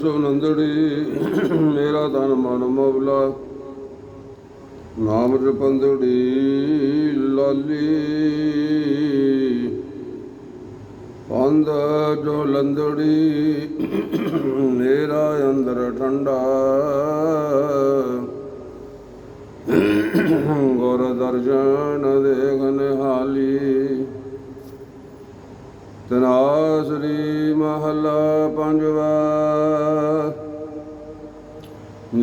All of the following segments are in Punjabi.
ਸੋ ਨੰਦੜੀ, ਮੇਰਾ ਤਨ ਮਨ ਮੌਲਾ। ਨਾਮ ਜਪੰਦੜੀ ਲਾਲੀ। ਪੰਦ ਜੋ ਲੰਦੜੀ ਮੇਰਾ ਅੰਦਰ ਠੰਡਾ। ਗੁਰ ਦਰਸ਼ਨ ਦੇਖਨ ਹਾਲੀ ਤਨਾਸਰੀ ਮਹਲਾ ਪੰਜਵਾ।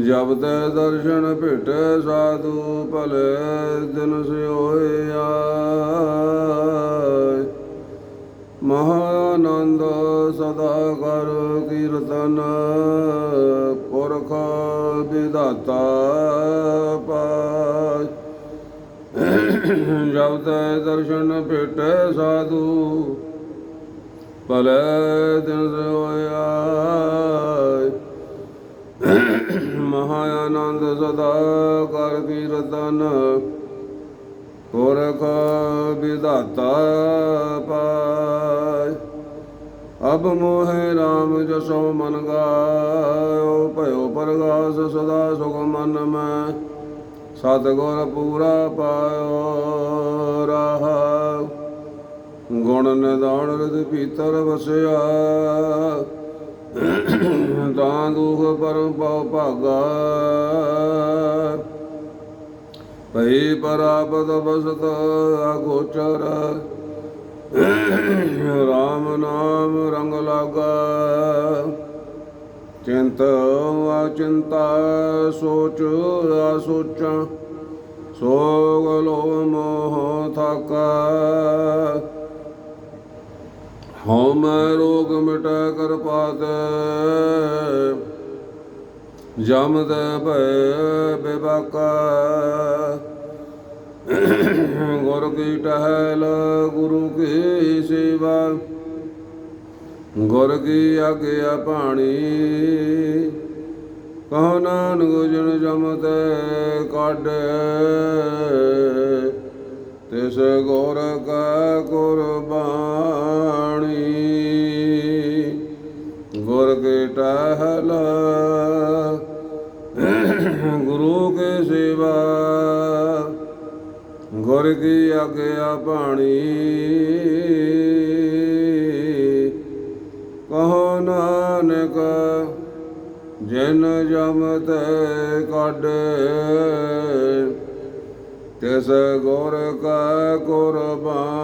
ਜਬ ਤੈ ਦਰਸ਼ਨ ਭੇਟੈ ਸਾਧੂ ਭਲੇ ਦਿਨ ਸਿਓਇਆ। ਮਹਾਨੰਦ ਸਦਾ ਕਰ ਕੀਰਤਨ ਪੁਰਖ ਵਿਦਾਤਾ ਪਾਇ। ਜਬ ਤੈ ਦਰਸ਼ਨ ਭੇਟੈ ਸਾਧੂ ਭਲੇ ਦਿਨ ਹੋਇਆ ਮਹਾ ਆਨੰਦ ਸਦਾ ਕਰ ਕੀਰਤਨ ਪੁਰਖ ਵਿਦਾਤਾ ਪਾਇ ਅਬ ਮੋਹਿ RAM ਜਸੋ ਮਨ ਗਾਇਓ ਭਇਓ ਪ੍ਰਗਾਸ ਸਦਾ ਸੁਖ ਮਨ ਮੈਂ ਸਤਿਗੁਰ ਪੂਰਾ ਪਾਇਓ ਰਹਾ ਗੁਣ ਨਿਦਾਨ ਰਿਦ ਭੀਤਰ ਵਸਿਆ। ਤਾਂ ਦੁਖ ਪਰਮ ਪਉ ਭਾਗਾ। ਭਈ ਪਰਾਪਦ ਬਸਤ ਅਗੋਚਰ। RAM ਨਾਮ ਰੰਗ ਲਾਗਾ। ਚਿੰਤ ਆ ਚਿੰਤਾ ਸੋਚ ਆ ਸੋਚਾਂ। ਸੋਗ ਲੋਭ ਮੋਹ ਥਾਕਾ। ਹਉ ਮੈਂ ਰੋਗ ਮਿਟਾ ਕਰ ਪਾਤੈ, ਜਮ ਦੇ ਭੈ ਬਿਬਾਕਾ ਗੁਰ ਕੀ ਟਹਿਲ, ਗੁਰੂ ਕੀ ਸੇਵਾ, ਗੁਰ ਕੀ ਆਗਿਆ ਪਾਣੀ ਕਹੋ ਨਾਨਕ ਜਨ ਜਮ ਤੇ ਕਾਢੇ, ਤਿਸ ਗੁਰ ਕਾ ਕੁਰਬਾਨੀ ਟਹਿਲ। ਗੁਰੂ ਕੇ ਸੇਵਾ। ਗੁਰ ਕੀ ਆਗਿਆ ਬਾਣੀ ਕਹੋ ਨਾਨਕ, ਜਿਨ ਜਮ ਤੇ ਕਾਢੇ, ਤਿਸ ਗੁਰ ਕਾ ਕੁਰਬਾਨੀ